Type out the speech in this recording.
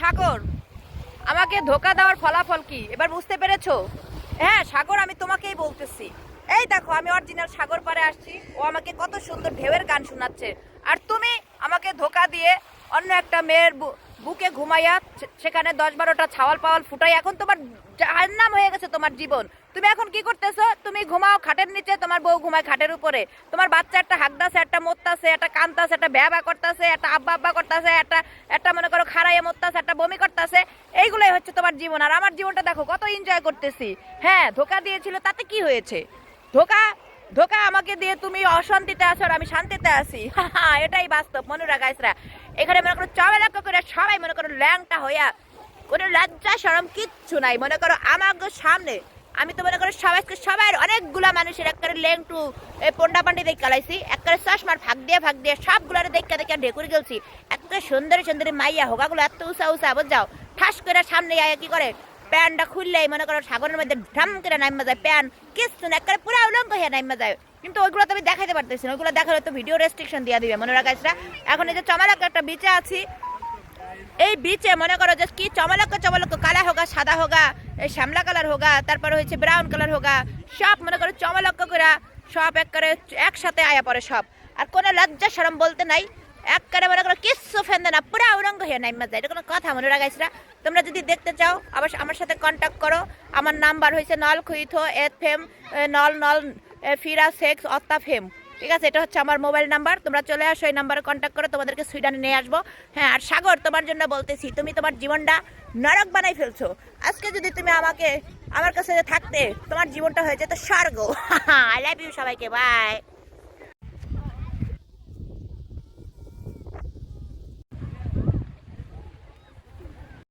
সাগর। আমাকে ধোকা দেওয়ার ফলাফল কি? এবার বুঝতে পেরেছ? হ্যাঁ সাগর, আমি তোমাকেই বলতেছি। এই দেখো, আমি অরিজিনাল সাগর পারে আসছি। ও আমাকে কত সুন্দর ঢেউয়ের গান শোনাচ্ছে। আর তুমি আমাকে ধোকা দিয়ে অন্য একটা মেয়ের বুকে ঘুমাইয়া সেখানে দশ বারোটা ছাওয়াল পাওয়াল ফুটাই এখন তোমার তোমার জীবন। তুমি এখন কি করতেছো? তুমি ঘুমাও খাটের নিচে, তোমার বউ ঘুমায় খাটের উপরে। তোমার বাচ্চা একটা হাগদাছে একটা মোত্তাছে, একটা কান্তাছে, একটা ব্যাবা করতেছে, একটা আব্বা আব্বা করতেছে, একটা একটা মনে করো খারাইয়ে মোত্তাছে, একটা বমি করতেছে। এইগুলোই হচ্ছে তোমার জীবন। আর আমার জীবনটা দেখো, কত এনজয় করতেছি। হ্যাঁ ধোকা দিয়েছিল, তাতে কি হয়েছে? ধোকা ধোকা আমাকে দিয়ে তুমি অশান্তিতে আছো আর আমি শান্তিতে আছি। এটাই বাস্তব। মনুরা গাইসরা এখানে মনে করো চবেলাক্ষ করে সবাই মনে করো ল্যাংটা হইয়া কোনো লজ্জা সরম কিচ্ছু নাই। মনে করো আমার সামনে, আমি তো মনে করো সবাইকে, সবার অনেকগুলা মানুষের একবারে লেংটু এই পন্ডা পান্ডি দেখে কালাইছি একবারে চশমার ভাগ দিয়ে ভাগ দিয়ে সবগুলার দেখে দেখে ঢেকুরি গেলছি এত সুন্দরী সুন্দরী মাইয়া হোগাগুলো এত উষা উষা বুঝাও ঠাস করে সামনে আয়া কি করে? প্যান্টটা খুললেই মনে করো সাগরের মধ্যে ঢাম করে নাইমা যায়। প্যান কিচ্ছু না, একবারে পুরো উলঙ্গ হয়ে নাইমা যায়। কিন্তু ওইগুলো তো আমি দেখাইতে পারতেছি না, ওইগুলো দেখালে তো ভিডিও রেস্ট্রিকশন দিয়ে দিবে। মনে রাখাইছরা এখন এই যে চমালাক একটা বিচে আছি এই বিচে মনে করো যে কি চমলক্ষ চমলক্ষ কালা হোগা, সাদা হোগা শ্যামলা কালার হোগা, তারপর হচ্ছে ব্রাউন কালার হোগা, সব মনে করো চমলক্ষ করে সব একবারে একসাথে আয়া পড়ে সব। আর কোনো লজ্জা সরম বলতে নাই, একবারে মনে করো কিচ্ছু ফেন্দে না, পুরা উরঙ্গ হয়ে নাই মজা এটা কোনো কথা মনে রাখাইছিরা তোমরা যদি দেখতে চাও আবার আমার সাথে কন্ট্যাক্ট করো। আমার নাম্বার হয়েছে নল খুইথো এথ ফেম নল নল ফিরা সেক্স অত্তা ফেম ঠিক আছে, এটা হচ্ছে আমার মোবাইল নাম্বার। তোমরা চলে আসো, এই নাম্বারে কন্ট্যাক্ট করো, তোমাদেরকে সুইডানে নিয়ে আসব। হ্যাঁ আর সাগর, তোমার জন্য বলতেছি, তুমি তোমার জীবনটা নরক বানাই ফেলছো। আজকে যদি তুমি আমাকে, আমার কাছে থাকতে, তোমার জীবনটা হয়ে যেত স্বর্গ। আই লাভ ইউ সবাইকে বাই